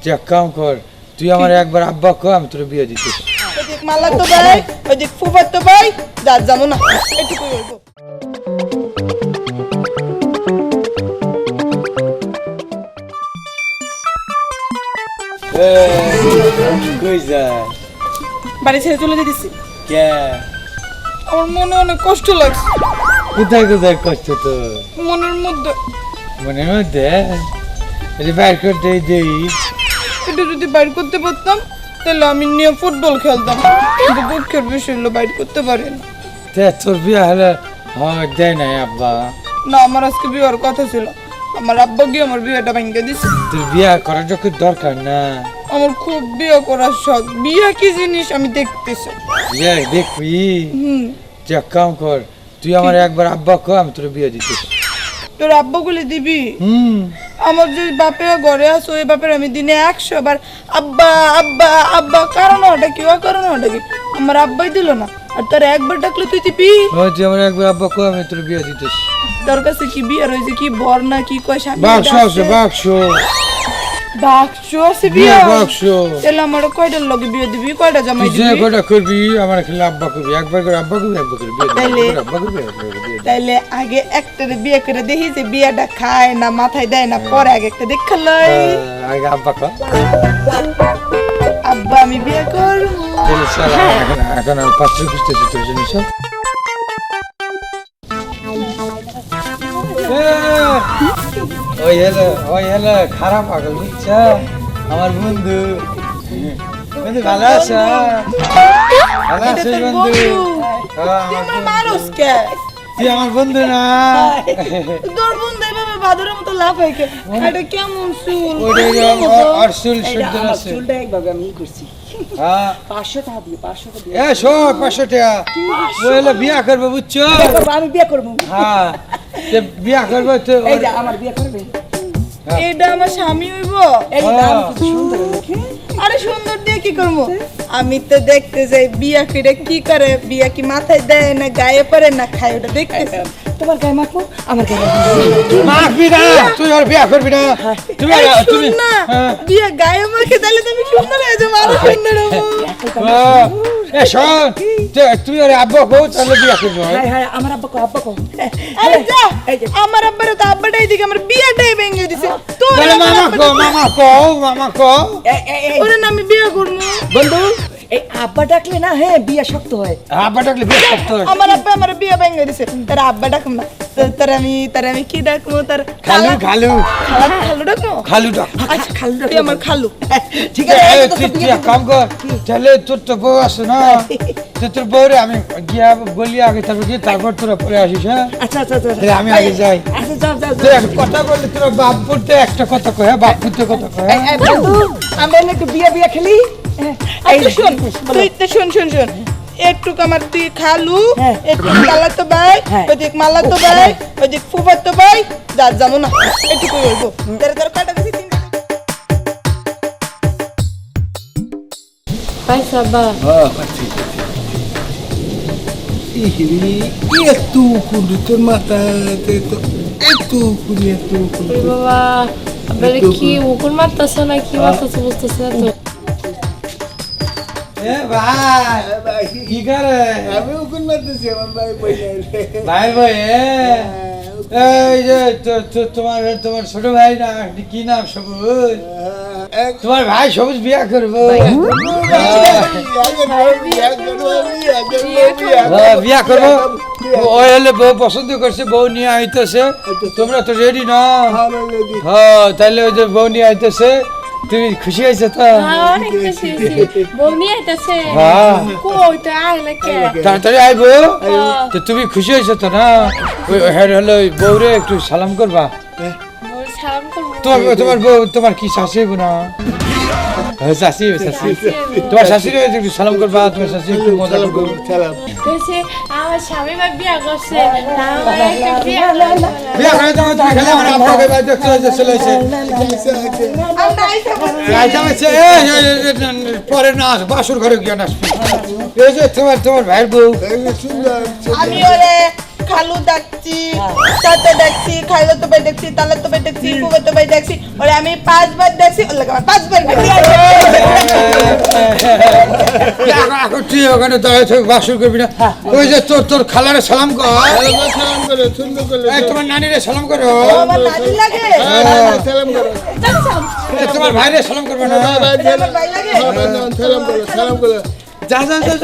তুই এক কাম কর তুই আমার একবার আব্বা কো আমি তোর বিয়ে দিতে ওদিক তো ভাই ওদিক ফুফার তো ভাই যার যাব না এটুকুই বলব। কই যা বাড়ি ছেড়ে চলে যেতেছি। কে? আমার মনে অনেক কষ্ট লাগছে। কোথায় কোথায় কষ্ট তো মনের মধ্যে। মনের মধ্যে? বাইর করতে দেই। এটা যদি বাইর করতে পারতাম তাহলে আমি নিয়ে ফুটবল খেলতাম। কিন্তু দুঃখের বিষয় হলো বাইর করতে পারি না। তোর বিয়ে হলে হয় দেয় নাই আব্বা। না আমার আজকে বিয়ের কথা ছিল। আমার আব্বা গিয়ে আমার বিয়েটা ভেঙে দিছে। তোর বিয়ে করার যখন দরকার না। আমার খুব বিয়ে করার শখ। বিয়ে কি জিনিস আমি দেখতেছি। বিয়ে দেখবি? হুম। তুই কাম কর। তুই আমার একবার আব্বা কো আমি তোর বিয়ে দিতে। তোর আব্বা গুলি দিবি? হুম। আমার যে বাপেরা ঘরে আসো ওই বাপের আমি দিনে একশো বার আব্বা আব্বা আব্বা কারণ ওটা কি ও কারণ ওটা কি? আমার আব্বাই দিল না। আর তোর একবার ডাকলে তুই দিবি? তুই আমার একবার আব্বা কো আমি তোর বিয়ে দিতে তোর কাছে কি বিয়ে রয়েছে কি বর না কি কয় স্বামী বাক্স? আছে বাক্স। বাক্স আছে বিয়ে বিয়ে। বাক্স। তাহলে আমার কয়টার লগে বিয়ে দিবি? কয়টা জামাই তুই যে দিবি? কটা করবি আমার খেলে আব্বা করবি। একবার করে আব্বা করবি একবার করে বিয়ে আব্বা করবি বিয়ে দিবি। তাইলে আগে একটারে বিয়ে করে দেখি যে বিয়েটা খায় না মাথায় দেয় না পরে আগে একটা দেখা লই। আগে আব্বা কো আব্বা আমি বিয়ে করব। এখন এখন আমি পাত্র খুঁজতেছি তোর জন্য সব। ওই হলো ওই হলো খারাপ পাগল বুঝছ? আমার বন্ধু। বন্ধু ভালো আছো? ভালো আছো বন্ধু? আমার বন্ধু। মানুষ আমার বন্ধু না? তোর বন্ধু বাদুরের মতো লাভ হয় কে এটা কেমন চুল? অর্সুল শুদ্ধ আমার আছে। চুলটা একভাবে আমি করছি। হ্যাঁ। বিয়া করব বুঝছ? আমি বিয়ে করব। হ্যাঁ। বিয়া করব তো আমার বিয়ে করবে। এটা আমার স্বামী হইব? এই যে আমি খুব সুন্দর আরে সুন্দর দিয়ে কি করব? আমি তো দেখতে যাই বিয়া করে কি করে? বিয়া কি মাথায় দেয় না গায়ে পরে না খায় ওটা দেখতে। তোমার গায়ে মাখবো আমার গায়ে মাখবো না তুই আর বিয়া করবি না। তুমি শোন তুমি না হ্যাঁ। বিয়া গায়ে মাখে তাহলে তুমি সুন্দর হয়ে যাব আরও সুন্দর হব। তুই আর আব্বা কো তাহলে বিয়া করব হ্যাঁ হ্যাঁ আমার আব্বা কো আব্বা কো। আরে যা আমার আব্বারে তো আব্বাটাই দিকে আমার বিয়াটাই ভেঙে দিছে। তোর মামা কো মামা কো। মামা কো। এই, এই, এই, ওরে আমি বিয়ে করব। বন্ধু এই আব্বা ডাকলে না হ্যাঁ বিয়ে শক্ত হয়। আব্বা ডাকলে বিয়া করতে হয়। আমার আব্বা আমার বিয়ে ভেঙে দিছে। তার আব্বা ডাকুম না। তার আমি তার আমি কি ডাকবো? তার খালু খালু খালু। ডাকবো? খালু ডাক। আচ্ছা খালু তুই আমার খালু। ঠিক আছে তুই কাম কর। তাহলে তোর তো বউ আছে না? তোর বউরে আমি গিয়া বলি আগে তারপর গিয়ে তারপর তোরা পরে আসিস হ্যাঁ? আচ্ছা আচ্ছা আচ্ছা আমি আগে যাই। আচ্ছা যাও যাও কথা বললে তোরা বাপ পুরতে একটা কথা কয় হ্যাঁ? বাপ পুরতে কথা কয় হ্যাঁ? এই, বন্ধু আমরা একটু বিয়ে বিয়ে খেলি? হ্যাঁ, আচ্ছা শোন তো শোন শোন শোন। একটু আমার তুই খালু হ্যাঁ। একটু মালা তো ভাই হ্যাঁ। ওদিক মালা তো ভাই ওদিক ফুফার তো ভাই যার যাব না একটু বলব। তোর তোর কাটা গেছে tu, quando tu mata, é tu, quando é tu, quando Oi, babá. Abel aqui, o এ ভাই কি করে? আমি ওখানে মারতেছি আমার ভাই ভাই ভাই এই যে তো- তো- তোমার তোমার ছোট ভাই না কি নাম সবুজ? তোমার ভাই সবুজ বিয়া করব। হ্যাঁ, বিয়া করব ওই হলে বউ পছন্দ করছে বউ নিয়ে আইতেছে। তোমরা তো রেডি না? হ্যাঁ তাহলে ওই যে বউ নিয়ে আইতেছে। তুমি খুশি হয়েছে তো. হ্যাঁ ai, ela তাড়াতাড়ি আইবো তো তুমি খুশি হয়েছো তো না? ওই হেড হলো বউরে একটু সালাম করবা। com তোমার তোমার বউ তোমার কি হইব না হ্যাঁ, শাশি শাশি তোমার একটু সালাম করবা তোমার একটু মজা করব ah. বিয়া করে তোমার তুমি খেলে আমার চলে এসে পরে না আস, বাসুর ঘরে গিয়ে নাচবি এই যে তোমার তোমার ভাইয়ের বউ আমি ওরে খালু ডাকছি চাচা ডাকছি খাইলো তো ভাই দেখছি তাহলে তো ভাই দেখছি ফুবে তো ভাই দেখছি ওরে আমি পাঁচবার দেখছি ওর লাগে পাঁচবার ওখানে দাঁড়িয়ে থেকে বাসর করবি না ওই যে তোর তোর খালারে সালাম কর সালাম করো সুন্দর করে তোমার নানিরে সালাম করো আমার নাতি লাগে সালাম করো তোমার ভাইরে সালাম করবে না আমার ভাই লাগে সালাম করো সালাম করো যা যা যা।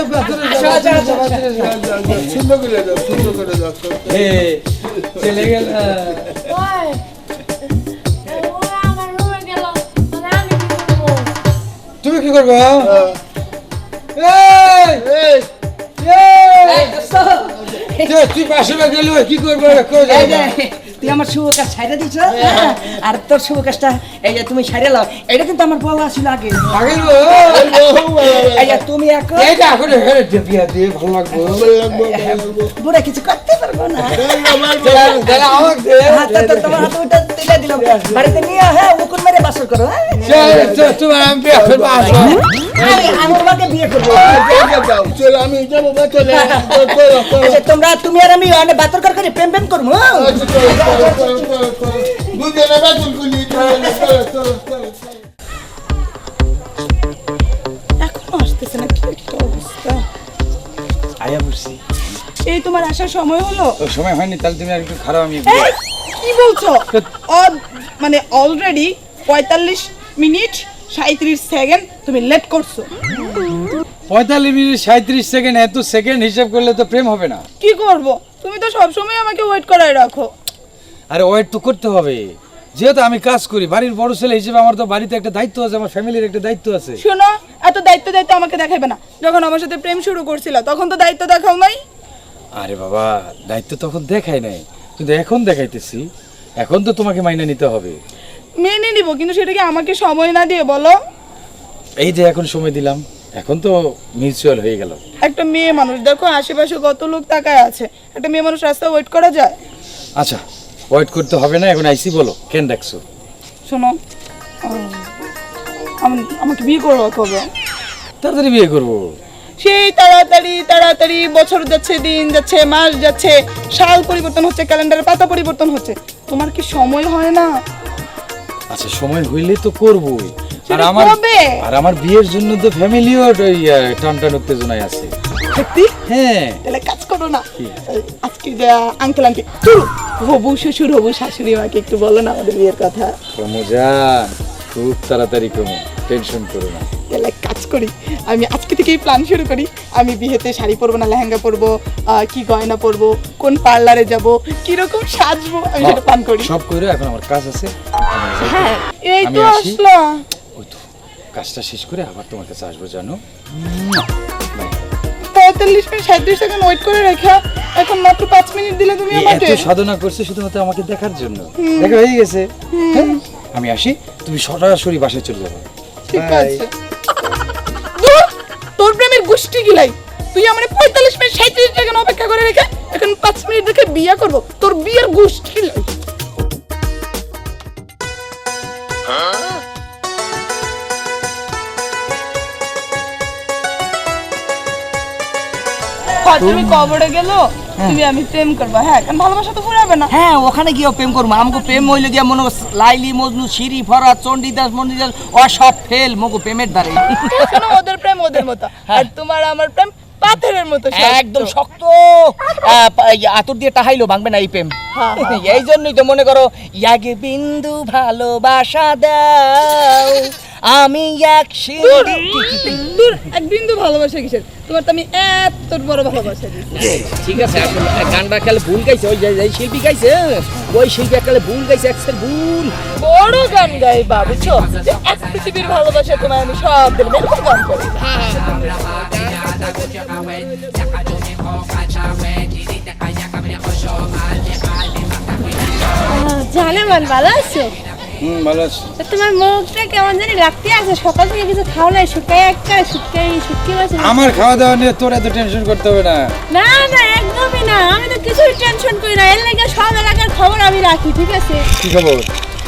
সুন্দর করে দাও সুন্দর করে চলে গেল তুমি কি করবে তুই পাশে গেলি কি করবে তুই আমার শুভ কাজ ছাইড়া দিছ আর তোর শুভ কাজটা এই যে তুমি ছাইড়া লাও এটা কিন্তু আমার বলা ছিল আগে। এই যে তুমি এখন এখন বিয়া দিয়ে ভালো লাগবে। বুড়া কিছু করতে পারব না। তোমার হাতে তুলে দিলাম। বাড়িতে নিয়ে হ্যাঁ উকুন মেরে বাসর করো হ্যাঁ? তোমার আমি আমি আমি তোমাকে বিয়ে করব। চলো আমি যাব চলে চলো চলো। আচ্ছা তোমরা তুমি আর আমি অনেক বাতর কর করে প্রেম প্রেম করব এখনও আসতেছে না কি একটা অবস্থা? আয়া এই তোমার আসার সময় হলো? সময় হয়নি তাহলে তুমি আর একটু খারাপ আমি কি বলছো? মানে অলরেডি পঁয়তাল্লিশ মিনিট সাঁত্রিশ সেকেন্ড তুমি লেট করছ। পঁয়তাল্লিশ মিনিট সাঁত্রিশ সেকেন্ড এত সেকেন্ড হিসাব করলে তো প্রেম হবে না। কি করব? তুমি তো সবসময় আমাকে ওয়েট করায় রাখো। আরে ওয়েট তো করতে হবে। যেহেতু আমি কাজ করি বাড়ির বড় ছেলে হিসেবে আমার তো বাড়িতে একটা দায়িত্ব আছে আমার ফ্যামিলির একটা দায়িত্ব আছে। শোনো এত দায়িত্ব দায়িত্ব আমাকে দেখাবে না। যখন আমার সাথে প্রেম শুরু করছিল তখন তো দায়িত্ব দেখাও নাই। আরে বাবা দায়িত্ব তখন দেখাই নাই। কিন্তু এখন দেখাইতেছি। এখন তো তোমাকে মাইনে নিতে হবে। মেনে নিব কিন্তু সেটাকে আমাকে সময় না দিয়ে বলো। এই যে এখন সময় দিলাম এখন তো মিউচুয়াল হয়ে গেল। একটা মেয়ে মানুষ দেখো আশেপাশে কত লোক তাকায় আছে। একটা মেয়ে মানুষ রাস্তায় ওয়েট করা যায়? আচ্ছা ওয়েট করতে হবে না এখন আইসি বলো কেন ডাকছো শোনো আম- আমাকে বিয়ে করব কবে? তাড়াতাড়ি বিয়ে করব। সেই তাড়াতাড়ি তাড়াতাড়ি বছর যাচ্ছে দিন যাচ্ছে মাস যাচ্ছে সাল পরিবর্তন হচ্ছে ক্যালেন্ডারের পাতা পরিবর্তন হচ্ছে। তোমার কি সময় হয় না? আচ্ছা সময় হইলে তো করবোই। আর আমার কবে? আর আমার বিয়ের জন্য তো ফ্যামিলিও টান টান উত্তেজনায় আছে। সত্যি? হ্যাঁ। তাহলে কাজ করো না। কি? এই, আজকে যে আঙ্কেল আন্টি হবু শ্বশুর হবু শাশুড়ি মাকে একটু বলো না আমাদের বিয়ের কথা। খুব তাড়াতাড়ি টেনশন করো না। তাহলে এক কাজ করি আমি আজকে থেকেই প্ল্যান শুরু করি। আমি বিয়েতে শাড়ি পরবো না লেহেঙ্গা পরবো আহ, কি গয়না পরবো কোন পার্লারে যাব কীরকম সাজবো আমি সেটা প্ল্যান করি। সব করে এখন আমার কাজ আছে। হ্যাঁ এই আমি তো আসি? আসলাম ওই তো কাজটা শেষ করে আবার তোমার কাছে আসব জানো? পঁয়তাল্লিশ মিনিট সাঁত্রিশ সেকেন্ড ওয়েট করে রেখা। এখন মাত্র পাঁচ মিনিট দিলে তুমি আমাকে এত সাধনা করছে শুধুমাত্র আমাকে দেখার জন্য। দেখা হয়ে গেছে। হ্যাঁ? আমি আসি তুমি সরাসরি বাসায় চলে যাবে। ঠিক আছে। তোর প্রেমের গোষ্ঠী গিলাই। তুই আমার পঁয়তাল্লিশ মিনিট সাঁত্রিশ সেকেন্ড অপেক্ষা করে রেখে এখন পাঁচ মিনিট দেখে বিয়ে করব। তোর বিয়ের গোষ্ঠী তুমি কবরে গেল তুমি আমি প্রেম করব। হ্যাঁ কারণ ভালোবাসা তো ফুরাবে না? হ্যাঁ ওখানে গিয়েও প্রেম করব। আমাকে প্রেম হইলে গিয়া মনে লাইলি মজনু সিঁড়ি ফরা চণ্ডীদাস মন্দিদাস ও সব ফেল মগো প্রেমের দ্বারে। ওদের প্রেম ওদের মতো। আর তোমার আমার প্রেম পাথরের মতো। একদম শক্ত। আহ, পা- দিয়ে টাহাইলো ভাঙবে না এই প্রেম। হ্যাঁ, হ্যাঁ, এই জন্যই তো মনে করো ইয়াগে বিন্দু ভালোবাসা দাও। আমি এক দূর, এক বিন্দু ভালোবাসা কিসের? তোমার তো আমি এত বড় ভালোবাসা ঠিক আছে গানটা খেলে ভুল গাইছে ওই যে যে শিল্পী গাইছে ওই শিল্পী একালে ভুল গাইছে একসের ভুল। বড় গান গাই বা বুঝছ এক পৃথিবীর ভালোবাসা তোমায় আমি সব দেবো এরকম গান করি। জানেমান ভালো আছো? হুম ভালো আছি। তোমার মুখটা কেমন জানি লাগতে আছে। সকাল থেকে কিছু খাও নাই শুকাই একটা শুকাই শুকিয়ে মাছ আমার খাওয়া দাওয়া নিয়ে তোর এত টেনশন করতে হবে না। না না একদমই না। আমি তো কিছুই টেনশন করি না। এর লেগে সব এলাকার খবর আমি রাখি ঠিক আছে? কি খবর?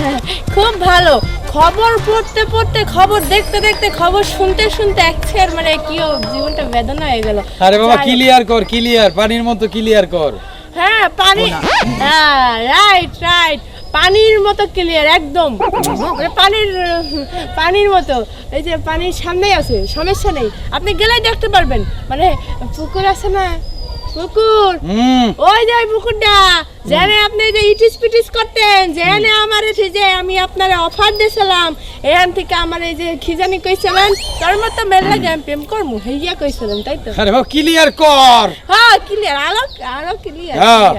খুব ভালো। খবর পড়তে পড়তে খবর দেখতে দেখতে খবর শুনতে শুনতে একছের মানে কি জীবনটা বেদনা হয়ে গেল। আরে বাবা ক্লিয়ার কর ক্লিয়ার পানির মতো ক্লিয়ার কর। হ্যাঁ পানি। হ্যাঁ রাইট রাইট পানির মতো ক্লিয়ার একদম। মানে পানির পানির মতো। এই যে পানির সামনেই আছে সমস্যা নেই। আপনি গেলেই দেখতে পারবেন। মানে পুকুর আছে না? পুকুর। ওই যে পুকুরটা। জানে আপনি যে ইটিস পিটিস করতেন জানে আমার যে আমি আপনার অফার দিয়েছিলাম এখান থেকে আমার এই যে খিজানি কইছিলেন তোর মতো মেলা গেম প্রেম করমু হইয়া কইছিলেন তাই তো। আরে বাবা ক্লিয়ার কর। হ্যাঁ ক্লিয়ার আরও আরও ক্লিয়ার হ্যাঁ।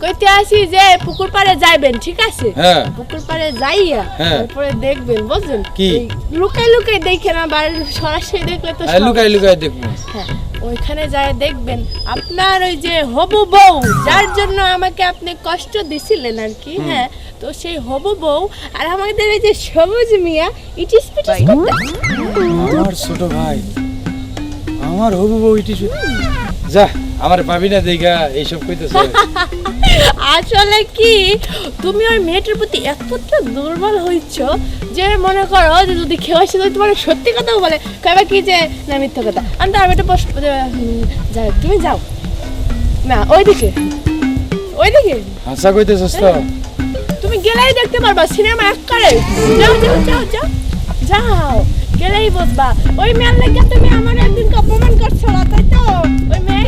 কইতে আসি যে পুকুর পাড়ে যাইবেন ঠিক আছে? হ্যাঁ। পুকুর পাড়ে যাইয়া হ্যাঁ। তারপরে দেখবেন বুঝলেন কি? লুকাই লুকাই দেখে না বাড়ির সরাসরি দেখলে তো লুকাই লুকাই দেখব। হ্যাঁ ওইখানে যায় দেখবেন আপনার ওই যে হবু বউ যার জন্য আমাকে আপনি কষ্ট দিছিলেন আর কি হ্যাঁ? তো সেই হবু বউ আর আমাদের এই যে সবুজ মিয়া ইটিস পিটিস আমার ছোট ভাই আমার হবু বউ ইটি শু- যা। আমার পাবি না দেখা এইসব কইতেছে। আসলে কি তুমি ওই মেয়েটার প্রতি এতটা দুর্বল হইছ যে মনে করো যে যদি খেয়ে আসে তোমার সত্যি কথা বলে কবে কি যে না মিথ্যা কথা। আমি তো আর একটা প্রশ্ন যাই তুমি যাও। না ওইদিকে। ওইদিকে? হাসা কইতেছস তো। তুমি গেলেই দেখতে পারবা সিনেমা এক করে যাও যাও যাও যাও। যাও গেলেই বুঝবা। ওই মেয়ের লেগে তুমি আমার একদিন অপমান করছ তাই তো? ওই মেয়ে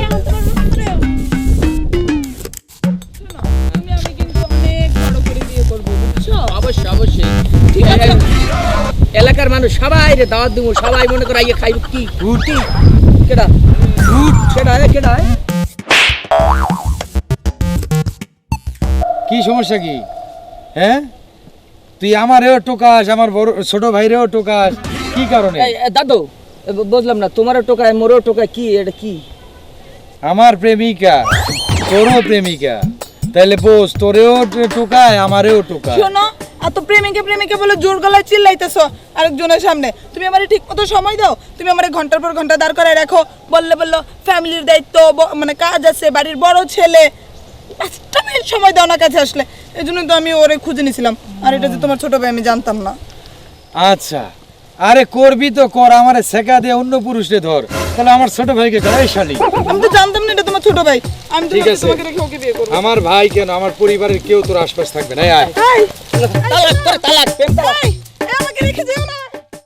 মানুষ সবাই রে দাওয়াত দিব সবাই মনে করে আইয়ে খাইব। কি? রুটি। কেডা? রুট। কেডা এ কেডা কি সমস্যা কি? হ্যাঁ? তুই আমারেও টোকাস আমার বড় ছোট ভাইরেও টোকাস। কি কারণে? দাদু বুঝলাম না তোমারও টোকায় মোরও টোকায় কি এটা কি? আমার প্রেমিকা তোরও প্রেমিকা। তাহলে বোস তোরেও টোকায় আমারেও টোকায়। শোনো এত প্রেমিকে প্রেমিকে বলে জোর গলায় চিল্লাইতেছো আরেকজনের সামনে। তুমি আমারে ঠিক মতো সময় দাও। তুমি আমারে ঘণ্টার পর ঘণ্টা দাঁড় করায় রাখো। বললে বলল ফ্যামিলির দায়িত্ব মানে কাজ আছে বাড়ির বড় ছেলে। পাঁচটা মিনিট সময় দাও না কাছে আসলে। এই জন্য তো আমি ওরে খুঁজে নিছিলাম। আর এটা যে তোমার ছোট ভাই আমি জানতাম না। আচ্ছা। আরে করবি তো কর আমার শেখা দিয়ে অন্য পুরুষরে ধর। তাহলে আমার ছোট ভাইকে ধর শালি। আমি তো জানতাম না এটা তোমার ছোট ভাই। আমি তো। তোমাকে রেখে ওকে বিয়ে করব। আমার ভাই কেন? আমার পরিবারের কেউ তোর আশপাশ থাকবে না। এই আয়। এই, তালাক তোর তালাক আমাকে রেখে যেও না।